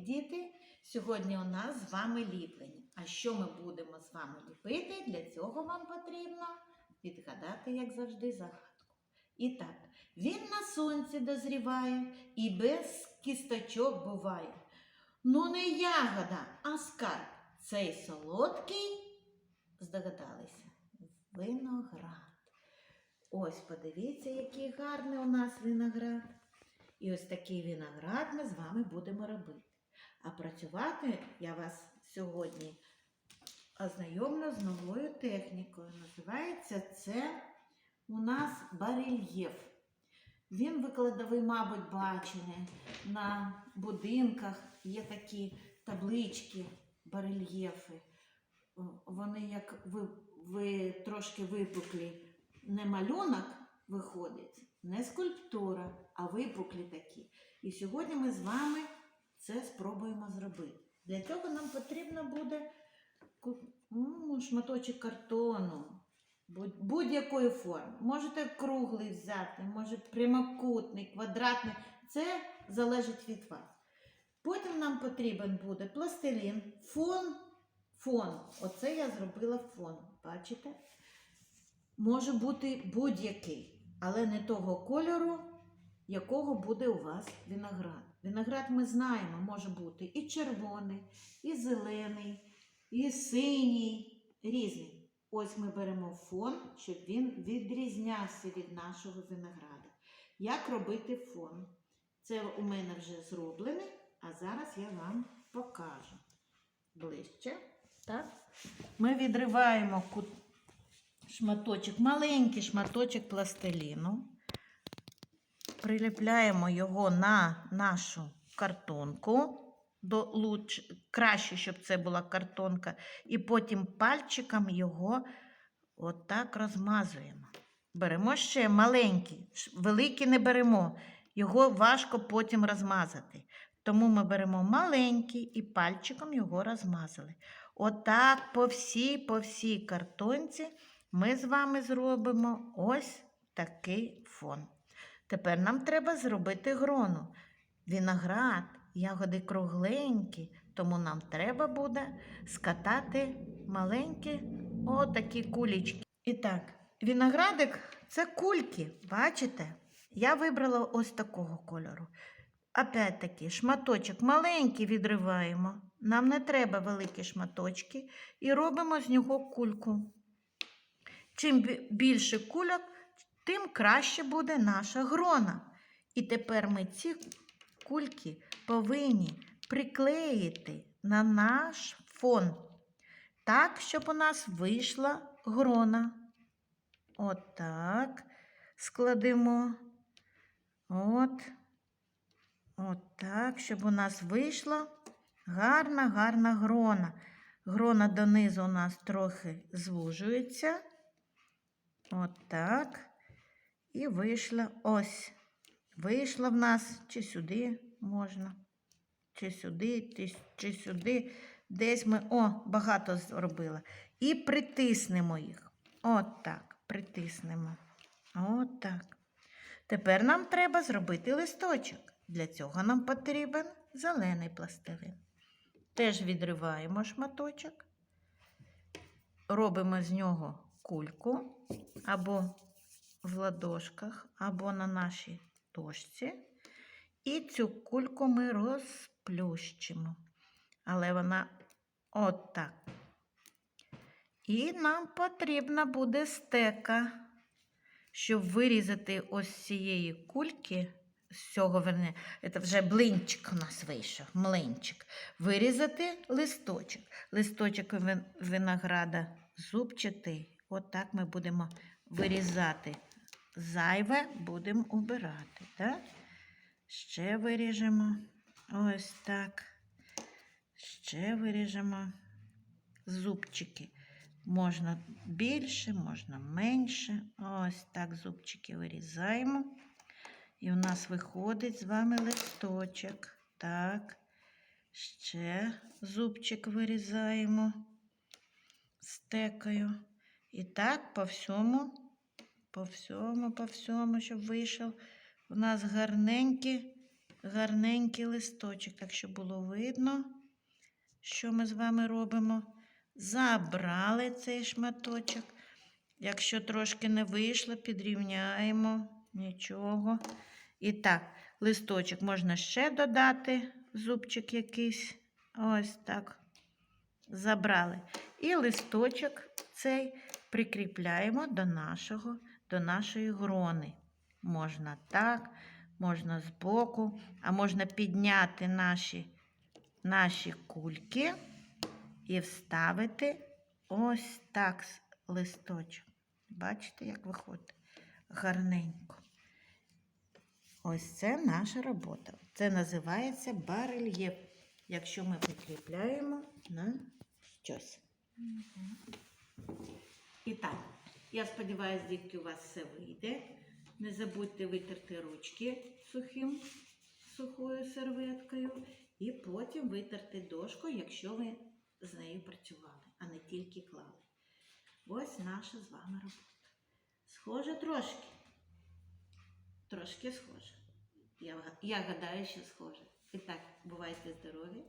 діти! Сьогодні у нас з вами ліплення. А що ми будемо з вами ліпити? Для цього вам потрібно відгадати, як завжди, загадку. І так, він на сонці дозріває і без кісточок буває. Ну, не ягода, а скарб. Цей солодкий, здогадалися, виноград. Ось подивіться, який гарний у нас виноград. І ось такий виноград ми з вами будемо робити. А працювати я вас сьогодні ознайомлю з новою технікою. Називається це у нас барельєф. Він викладовий, мабуть, бачили. На будинках є такі таблички, барельєфи. Вони як ви, ви трошки випуклі. Не малюнок виходить, не скульптура, а випуклі такі. І сьогодні ми з вами це спробуємо зробити. Для цього нам потрібно буде ну, шматочок картону будь- будь-якої форми. Можете круглий взяти, може прямокутний, квадратний. Це залежить від вас. Потім нам потрібен буде пластилін, фон. Фон. Оце я зробила фон. Бачите? Може бути будь-який, але не того кольору, якого буде у вас виноград. Виноград ми знаємо, може бути і червоний, і зелений, і синій, різний. Ось ми беремо фон, щоб він відрізнявся від нашого винограда. Як робити фон? Це у мене вже зроблене, а зараз я вам покажу ближче. Так? Ми відриваємо шматочок, маленький шматочок пластиліну. Приліпляємо його на нашу картонку. До луч... Краще, щоб це була картонка. І потім пальчиком його отак розмазуємо. Беремо ще маленький, великий не беремо. Його важко потім розмазати. Тому ми беремо маленький і пальчиком його розмазали. Отак по всій, по всій картонці ми з вами зробимо ось такий фон. Тепер нам треба зробити грону. Виноград, ягоди кругленькі, тому нам треба буде скатати маленькі отакі кулічки. І так, виноградик це кульки, бачите? Я вибрала ось такого кольору. Опять-таки, шматочок маленький відриваємо. Нам не треба великі шматочки. І робимо з нього кульку. Чим більше кульок, тим краще буде наша грона. І тепер ми ці кульки повинні приклеїти на наш фон, так, щоб у нас вийшла грона. Отак складемо. От. Отак, щоб у нас вийшла гарна, гарна грона. Грона донизу у нас трохи звужується. Отак. І вийшла ось. Вийшла в нас чи сюди можна, чи сюди, чи, сюди. Десь ми, о, багато зробила. І притиснемо їх. От так, притиснемо. От так. Тепер нам треба зробити листочок. Для цього нам потрібен зелений пластилин. Теж відриваємо шматочок, робимо з нього кульку або в ладошках, або на нашій дошці. І цю кульку ми розплющимо. Але вона от так. І нам потрібна буде стека, щоб вирізати ось цієї кульки, з цього верне, це вже блинчик у нас вийшов, млинчик. Вирізати листочок. Листочок вин- винограда зубчатий. Отак ми будемо вирізати. Зайве будемо убирати. Так? Ще виріжемо. Ось так. Ще виріжемо зубчики. Можна більше, можна менше. Ось так зубчики вирізаємо. І у нас виходить з вами листочок. Так. Ще зубчик вирізаємо стекою. І так по всьому, по всьому, по всьому, щоб вийшов у нас гарненький гарненький листочок, так щоб було видно, що ми з вами робимо. Забрали цей шматочок. Якщо трошки не вийшло, підрівняємо. Нічого. І так, листочок можна ще додати, зубчик якийсь. Ось так. Забрали. І листочок цей прикріпляємо до, нашого, до нашої грони. Можна так, можна збоку, а можна підняти наші, наші кульки і вставити ось так листочок. Бачите, як виходить? Гарненько. Ось це наша робота. Це називається барельєф, якщо ми прикріпляємо на щось. І так, я сподіваюся, дітки, у вас все вийде. Не забудьте витерти ручки сухим, сухою серветкою. І потім витерти дошку, якщо ви з нею працювали, а не тільки клали. Ось наша з вами робота. Схоже трошки. Трошки схоже. Я, я гадаю, що схоже. І так, бувайте здорові,